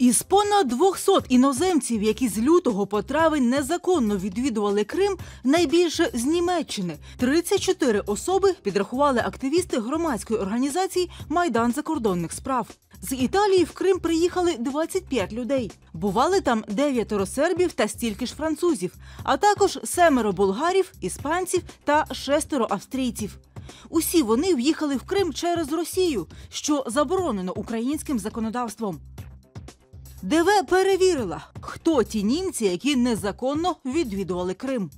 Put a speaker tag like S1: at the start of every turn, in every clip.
S1: Із понад 200 іноземців, які з лютого по травень незаконно відвідували Крим, найбільше з Німеччини. 34 особи підрахували активісти громадської організації Майдан закордонних справ. З Італії в Крим приїхали 25 людей. Бували там дев'ятеро сербів та стільки ж французів, а також семеро болгарів, іспанців та шестеро австрійців. Усі вони в'їхали в Крим через Росію, що заборонено українським законодавством. ДВ перевірила, хто ті німці, які незаконно відвідували Крим.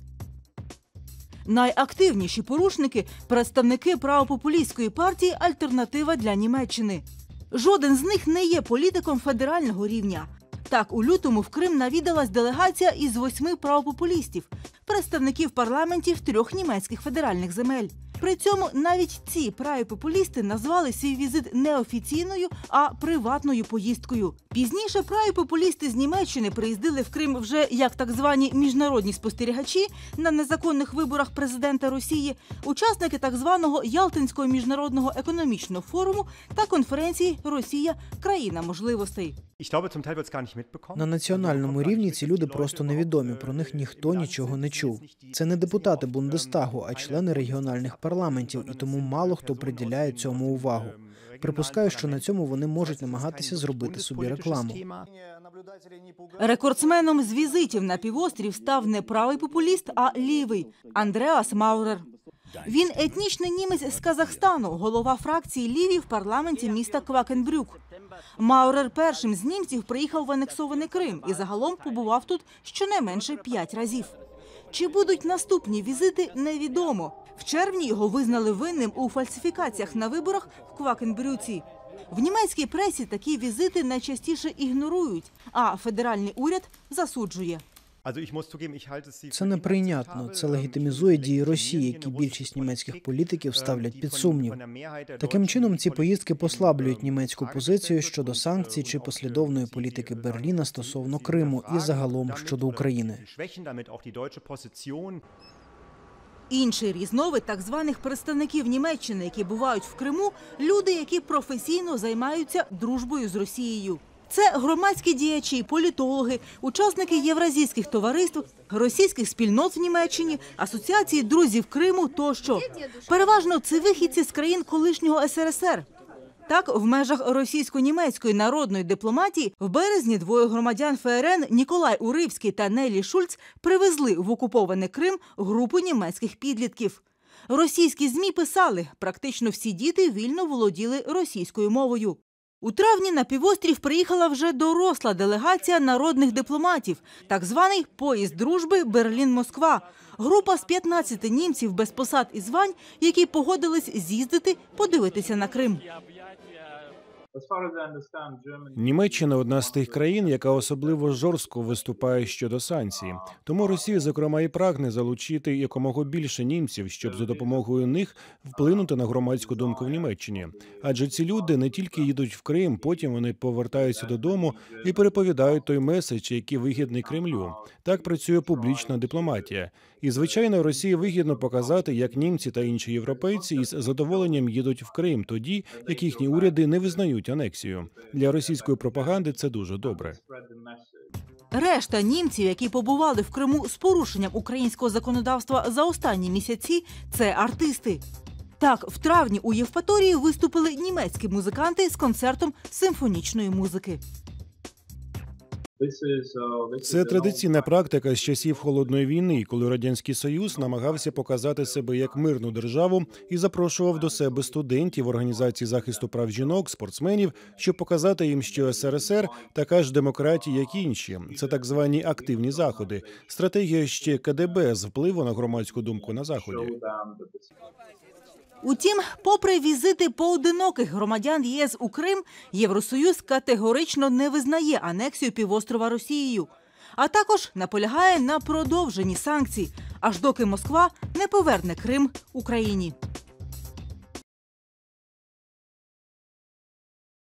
S1: Найактивніші порушники представники правопопулістської партії Альтернатива для Німеччини. Жоден з них не є політиком федерального рівня. Так, у лютому в Крим навідалась делегація із восьми правопопулістів, представників парламентів трьох німецьких федеральних земель. При цьому навіть ці праві популісти назвали свій візит не офіційною, а приватною поїздкою. Пізніше праві популісти з Німеччини приїздили в Крим вже як так звані міжнародні спостерігачі на незаконних виборах президента Росії, учасники так званого Ялтинського міжнародного економічного форуму та конференції Росія країна можливостей.
S2: На національному рівні ці люди просто невідомі. Про них ніхто нічого не чув. Це не депутати Бундестагу, а члени регіональних парламентів, і тому мало хто приділяє цьому увагу. Припускаю, що на цьому вони можуть намагатися зробити собі рекламу.
S1: Рекордсменом з візитів на півострів став не правий популіст, а лівий Андреас Маурер. Він етнічний німець з Казахстану, голова фракції Ліві в парламенті міста Квакенбрюк. Маурер першим з німців приїхав в анексований Крим і загалом побував тут щонайменше п'ять разів. Чи будуть наступні візити, невідомо. В червні його визнали винним у фальсифікаціях на виборах в Квакенбрюці. В німецькій пресі такі візити найчастіше ігнорують, а федеральний уряд засуджує.
S2: Це неприйнятно. Це легітимізує дії Росії, які більшість німецьких політиків ставлять під сумнів. Таким чином, ці поїздки послаблюють німецьку позицію щодо санкцій чи послідовної політики Берліна стосовно Криму і загалом щодо України.
S1: Інший різновид так званих представників Німеччини, які бувають в Криму, люди, які професійно займаються дружбою з Росією. Це громадські діячі, політологи, учасники євразійських товариств, російських спільнот в Німеччині, асоціації друзів Криму тощо. Переважно це вихідці з країн колишнього СРСР. Так, в межах російсько-німецької народної дипломатії в березні двоє громадян ФРН Ніколай Уривський та Нелі Шульц привезли в окупований Крим групу німецьких підлітків. Російські змі писали, практично всі діти вільно володіли російською мовою. У травні на півострів приїхала вже доросла делегація народних дипломатів, так званий поїзд дружби Берлін-Москва. Група з 15 німців без посад і звань, які погодились з'їздити подивитися на Крим.
S3: Німеччина одна з тих країн, яка особливо жорстко виступає щодо санкцій. Тому Росія, зокрема, і прагне залучити якомога більше німців, щоб за допомогою них вплинути на громадську думку в Німеччині. Адже ці люди не тільки їдуть в Крим, потім вони повертаються додому і переповідають той меседж, який вигідний Кремлю. Так працює публічна дипломатія. І звичайно, Росії вигідно показати, як німці та інші європейці із задоволенням їдуть в Крим, тоді як їхні уряди не визнають анексію. Для російської пропаганди це дуже добре.
S1: Решта німців, які побували в Криму з порушенням українського законодавства за останні місяці, це артисти. Так, в травні у Євпаторії виступили німецькі музиканти з концертом симфонічної музики.
S3: Це традиційна практика з часів холодної війни, коли радянський союз намагався показати себе як мирну державу і запрошував до себе студентів організації захисту прав жінок, спортсменів, щоб показати їм, що СРСР така ж демократія, як інші. Це так звані активні заходи. Стратегія ще КДБ з впливу на громадську думку на заході.
S1: Утім, попри візити поодиноких громадян ЄС у Крим, Євросоюз категорично не визнає анексію півострова Росією, а також наполягає на продовженні санкцій, аж доки Москва не поверне Крим Україні.